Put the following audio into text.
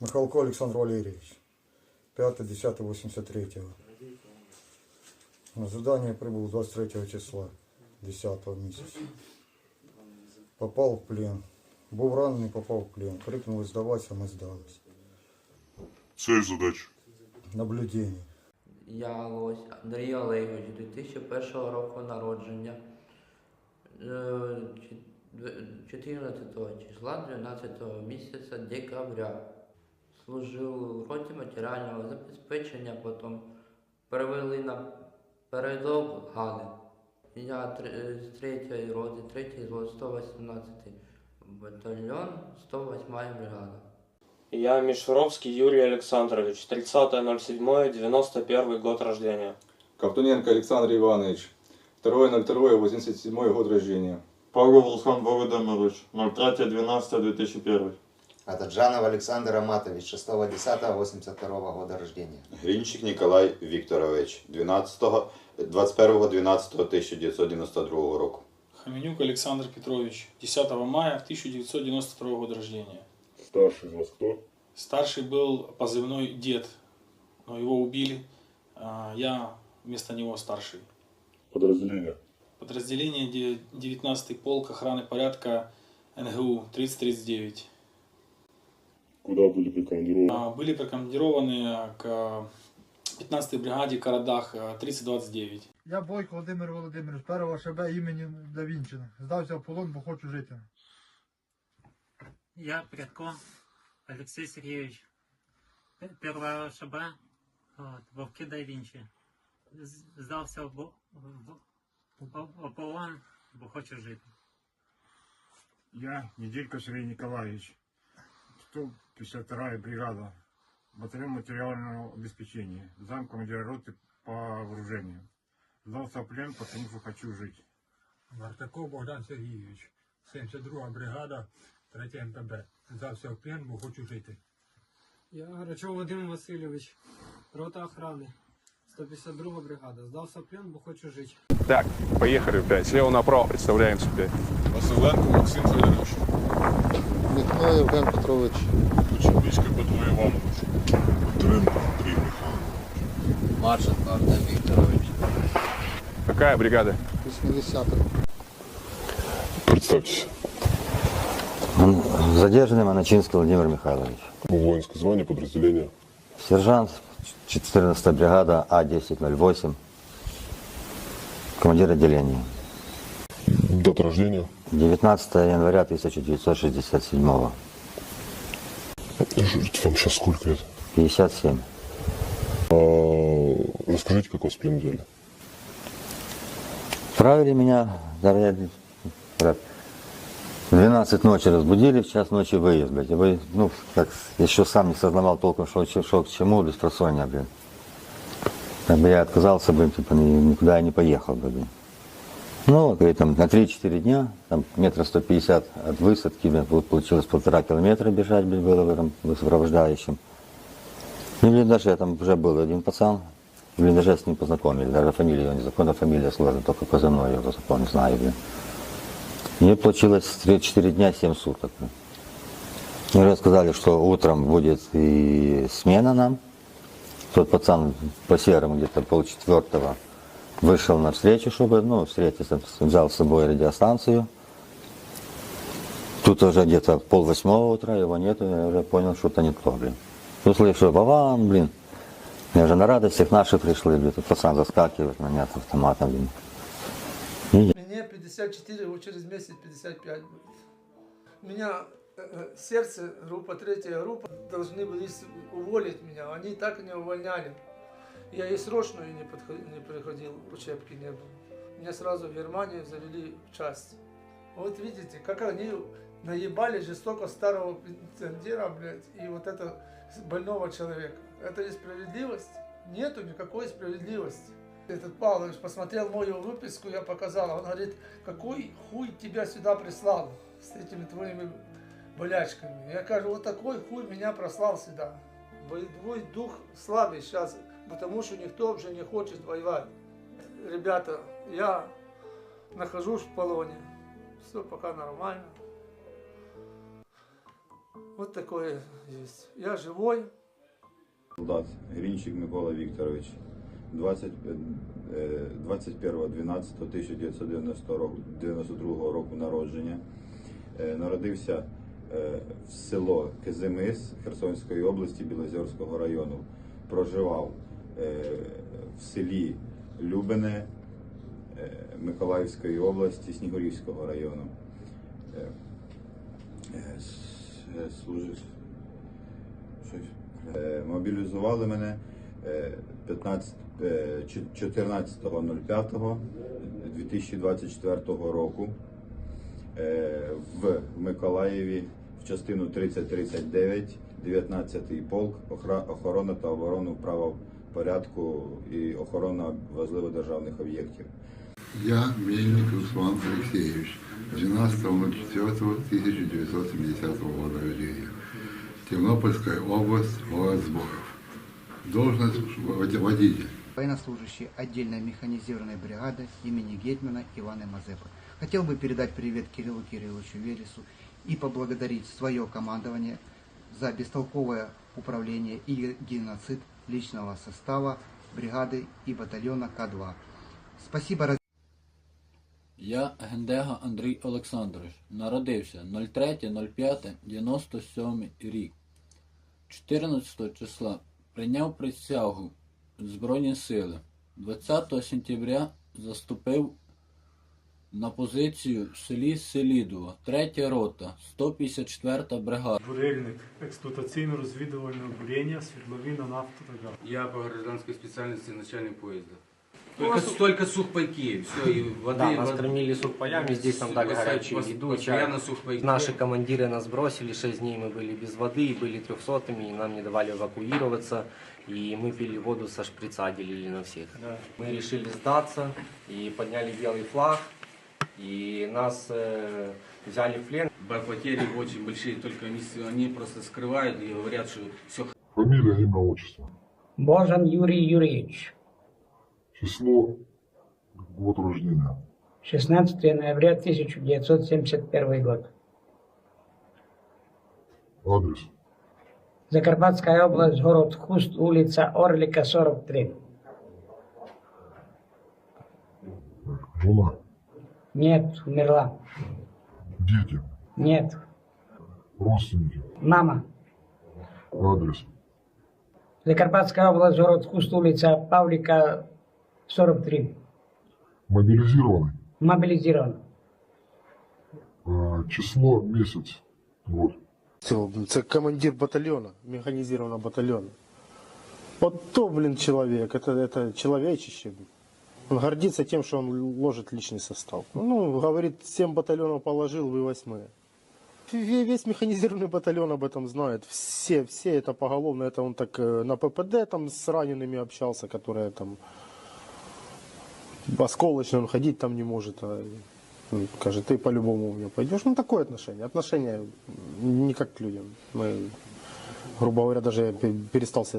Михалко Александр Валерьевич. 5-10-83. На задание прибыл 23 числа 10 месяца. Попал в плен. Був ранений, попав в плен. Крикнули здаватися, ми здались. Цель задач. Наблюдение. Я Лось Андрій Олегович, 2001 року народження. Е, чи- две- 14 числа 12 місяця декабря Служив у роті матеріального забезпечення, потім перевели на передок Гани. Я три- е, з 3 роти, 3 роти, 118 батальйон, 108 бригада. Я Мишуровский Юрий Александрович, 30.07.91 год рождения. Ковтуненко Александр Иванович, 2.02.87 год рождения. Павлов Руслан Володимирович, 03.12.2001. Атаджанов Александр Аматович, 6.10.82 года рождения. Гринчик Николай Викторович, 12 21.12.1992 року. Хаменюк Александр Петрович, 10 мая 1992 года рождения. Старший вас кто? Старший был позывной дед, но его убили. А, Я вместо него старший. Подразделение. Подразделение де- 19-й полк охраны порядка НГУ 3039. Куда были прикомандированы? А, Были прикомандированы к 15-й бригаде Карадах а, 3029. Я Бойко Володимир Володимирович, першого ШБ імені Давінчина. Здався в полон, бо хочу жити. Я Прядко Алексей Сергеевич. П- Первая ШБ, вот, Вовки да Винчи. З- Здався в, бо- в, в, в полон, бо хочу жити. Я Неделько Сергей Николаевич, 152 бригада, батальон материального обеспечения, зам командира роты по вооружению. Сдался в плен, потому что хочу жить. Мартаков Богдан Сергійович, 72 бригада, 3 МПБ. Здався в плен, бо хочу жити. Я Грачов Вадим Васильович, рота охрани, 152 бригада. Здався в плен, бо хочу жити. Так, поехали, блядь, слева направо представляемся, блядь. Василенко Максим Федорович. Михайло Євген Петрович. Учебичка Петро Иванович. Петренко Андрей Михайлович. Марченко Артем Викторович. Какая бригада? 80 Представьтесь. Задержанный Моначинский Владимир Михайлович. Воинское звание, подразделение. Сержант 14 бригада А А1008. Командир отделения. Дата рождения. 19 января 1967. Жить вам сейчас сколько лет? 57. А, расскажите, как вас в плен взяли? Правили меня, в 12 ночи разбудили, в час ночи выезд, блядь. Вы, ну, как, еще сам не сознавал толком, что, что к чему, без просонья, блин. Как бы я отказался, блин, типа, ни- никуда я не поехал, блин. Ну, вот, говорит, там, на 3-4 дня, там, метра 150 от высадки, пол- получилось полтора километра бежать, было в этом, в сопровождающем. Ну, блин, даже я там уже был один пацан, блин, даже я с ним познакомились, даже фамилия его незаконная фамилия сложена, только позывной его запомнил, знаю, блин. И получилось 3-4 дня, 7 суток. блин. И уже сказали, что утром будет и смена нам. Тот пацан по серому где-то полчетвертого вышел навстречу, чтобы, ну, встретиться, взял с собой радиостанцию. Тут уже где-то пол восьмого утра, его нету, я уже понял, что-то не то, блин. Услышал, Вован, блин. Я же на радостях наши пришли, блин. Тут пацан заскакивает на меня с автоматом, блин. Мне 54, вот через месяц 55 будет. У меня э, сердце, группа, третья группа, должны были уволить меня. Они так и не увольняли. Я и срочную не, подход- не приходил, учебки не было. Меня сразу в Германию завели в часть. Вот видите, как они наебали жестоко старого пенсионера, блядь, и вот это больного человека. Это и справедливость? Нету никакой справедливости. Этот Павлович посмотрел мою выписку, я показал. Он говорит, какой хуй тебя сюда прислал с этими твоими болячками. Я говорю, вот такой хуй меня прослал сюда. Боевой дух слабый сейчас, потому что никто уже не хочет воевать. Ребята, я нахожусь в полоне. Все пока нормально. Вот такое есть. Я живой. Солдат Грінчик Микола Вікторович, 20, е, 21.12.1992 року народження. Е, Народився е, в село Кезимис Херсонської області Білозерського району. Проживав в селі Любине е, Миколаївської області Снігурівського району. Е, е, е, Служив. Е, Мобілізували мене е, 15, е, 14.05.2024 року е, в Миколаєві в частину 3039, 19-й полк, охорона та оборону правопорядку і охорона важливо-державних об'єктів. Я Мельник Руслан Алексеевич, 12.04.1970 года рождения. Тернопольская область, город Сборов. Должность вод- водитель. военнослужащий отдельной механизированной бригады имени Гетмана Ивана Мазепы. Хотел бы передать привет Кириллу Кирилловичу Велесу и поблагодарить свое командование за бестолковое управление и геноцид личного состава бригады и батальона К-2. Спасибо Я Гендега Андрій Олександрович. Народився 03.05.97 рік. 14 числа прийняв присягу Збройні сили. 20 сентября заступив на позицію в селі Селідово, 3 рота, 154 бригада. Бурильник експлуатаційно-розвідувального буріння, світловина, нафта та газ. Я по гражданской специальности начальник поезда. Ну, Только, а су- только сухпайки, все, и воды... Да, нас воды- кормили сухпаями, здесь нам дали Постоянно- горячую еду, чай. Постоянно сухпайки. Наши командиры нас бросили, 6 дней мы были без воды, были трехсотыми, и нам не давали эвакуироваться, и мы пили воду со шприца, делили на всех. Да. Мы решили сдаться, и подняли белый флаг, и нас э, взяли в плен. Потери очень большие, только они, они просто скрывают и говорят, что все Фамилия, имя, отчество. Божан Юрий Юрьевич, Число, год рождения. 16 ноября 1971 год. Адрес. Закарпатская область, город Хуст, улица Орлика, 43. Жена. Нет, умерла. Дети. Нет. Родственники. Мама. Адрес. Закарпатская область, город Хуст, улица Павлика, 43. Мобилизированный. Мобилизирован. А, Число, месяц, год. Це, це командир батальйону, механізованого батальйону. Вот то, блин, человек, это, это человечище. Он гордится тем, что он ложит личный состав. Ну, говорит, 7 батальонов положил, вы восьмые. Ве- Весь механизированный батальон об этом знает. Все, все это поголовно. Это он так э, на ППД там с ранеными общался, которые там осколочно, он ходить там не может. А, скажет, ты по-любому у меня пойдешь. Ну, такое отношение. Отношение не как к людям. Мы, грубо говоря, даже я пе- перестал себя